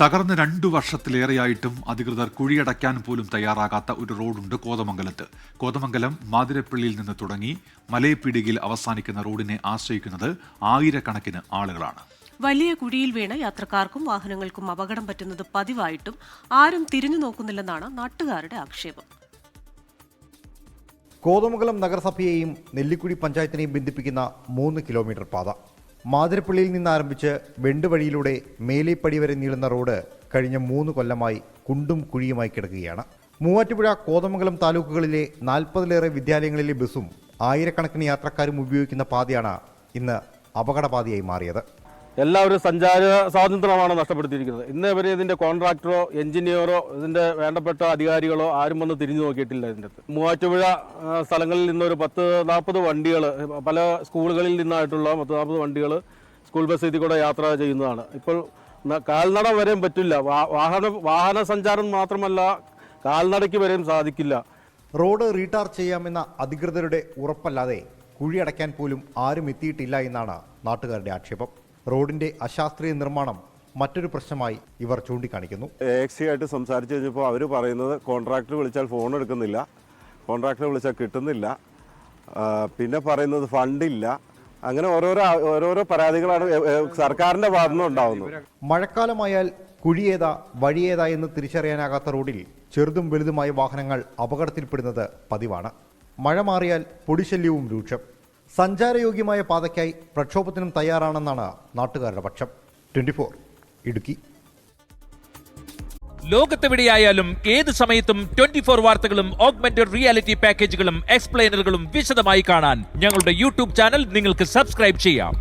തകർന്ന് രണ്ടു വർഷത്തിലേറെയായിട്ടും അധികൃതർ കുഴിയടയ്ക്കാൻ പോലും തയ്യാറാകാത്ത ഒരു റോഡുണ്ട് കോതമംഗലത്ത്. കോതമംഗലം മാതിരപ്പള്ളിയിൽ നിന്ന് തുടങ്ങി മലയപ്പീടികയിൽ അവസാനിക്കുന്ന റോഡിനെ ആശ്രയിക്കുന്നത് ആയിരക്കണക്കിന് ആളുകളാണ്. വലിയ കുഴിയിൽ വീണ യാത്രക്കാർക്കും വാഹനങ്ങൾക്കും അപകടം പറ്റുന്നത് പതിവായിട്ടും ആരും തിരിഞ്ഞു നോക്കുന്നില്ലെന്നാണ് നാട്ടുകാരുടെ ആക്ഷേപം. കോതമംഗലം നഗരസഭയെയും നെല്ലിക്കുഴി പഞ്ചായത്തിനെയും ബന്ധിപ്പിക്കുന്ന മൂന്ന് കിലോമീറ്റർ പാത. മാതിരപ്പള്ളിയിൽ നിന്ന് ആരംഭിച്ച് വെണ്ടുവഴിയിലൂടെ മേലേപ്പടി വരെ നീളുന്ന റോഡ് കഴിഞ്ഞ മൂന്ന് കൊല്ലമായി കുണ്ടും കുഴിയുമായി കിടക്കുകയാണ്. മൂവാറ്റുപുഴ കോതമംഗലം താലൂക്കുകളിലെ നാൽപ്പതിലേറെ വിദ്യാലയങ്ങളിലെ ബസ്സും ആയിരക്കണക്കിന് യാത്രക്കാരും ഉപയോഗിക്കുന്ന പാതയാണ് ഇന്ന് അപകടപാതയായി മാറിയത്. എല്ലാവരും സഞ്ചാര സ്വാതന്ത്ര്യമാണ് നഷ്ടപ്പെടുത്തിയിരിക്കുന്നത്. ഇന്ന് ഇവർ ഇതിന്റെ കോൺട്രാക്ടറോ എഞ്ചിനീയറോ ഇതിന്റെ വേണ്ടപ്പെട്ട അധികാരികളോ ആരും വന്ന് തിരിഞ്ഞു നോക്കിയിട്ടില്ല ഇതിന്റെ അടുത്ത് മൂവാറ്റുപുഴ സ്ഥലങ്ങളിൽ നിന്നൊരു പത്ത് നാൽപ്പത് വണ്ടികൾ പല സ്കൂളുകളിൽ നിന്നായിട്ടുള്ള പത്ത് നാൽപ്പത് വണ്ടികൾ സ്കൂൾ ബസ് ഇതിൽ കൂടെ യാത്ര ചെയ്യുന്നതാണ്. ഇപ്പോൾ കാൽനട വരെയും പറ്റില്ല. വാഹന വാഹന സഞ്ചാരം മാത്രമല്ല കാൽനടയ്ക്ക് വരെയും സാധിക്കില്ല. റോഡ് റീടാർ ചെയ്യാമെന്ന അധികൃതരുടെ ഉറപ്പല്ലാതെ കുഴിയടയ്ക്കാൻ പോലും ആരും എത്തിയിട്ടില്ല എന്നാണ് നാട്ടുകാരുടെ ആക്ഷേപം. റോഡിന്റെ അശാസ്ത്രീയ നിർമ്മാണം മറ്റൊരു പ്രശ്നമായി ഇവർ ചൂണ്ടിക്കാണിക്കുന്നു. എക്സി ആയിട്ട് സംസാരിച്ച് കഴിഞ്ഞപ്പോൾ അവർ പറയുന്നത് കോൺട്രാക്ടർ വിളിച്ചാൽ ഫോൺ എടുക്കുന്നില്ല. കോൺട്രാക്ടർ വിളിച്ചാൽ കിട്ടുന്നില്ല. പിന്നെ പറയുന്നത് ഫണ്ടില്ല. അങ്ങനെ ഓരോരോ ഓരോരോ പരാതികളാണ് സർക്കാരിന്റെ ഭാഗത്തു ഉണ്ടാവുന്നത്. മഴക്കാലമായാൽ കുഴിയേതാ വഴിയേതാ എന്ന് തിരിച്ചറിയാനാകാത്ത റോഡിൽ ചെറുതും വലുതുമായ വാഹനങ്ങൾ അപകടത്തിൽപ്പെടുന്നത് പതിവാണ്. മഴ മാറിയാൽ പൊടിശല്യവും രൂക്ഷം. സഞ്ചാരയോഗ്യമായ പാതയ്ക്കായി പ്രക്ഷോഭത്തിനും തയ്യാറാണെന്നാണ് നാട്ടുകാരുടെ പക്ഷം. Twenty four Idukki. ലോകത്തെവിടെയായാലും ഏത് സമയത്തും ട്വന്റി ഫോർ വാർത്തകളും ഓഗ്മെന്റഡ് റിയാലിറ്റി പാക്കേജുകളും എക്സ്പ്ലെയിനറുകളും വിശദമായി കാണാൻ ഞങ്ങളുടെ യൂട്യൂബ് ചാനൽ നിങ്ങൾക്ക് സബ്സ്ക്രൈബ് ചെയ്യാം.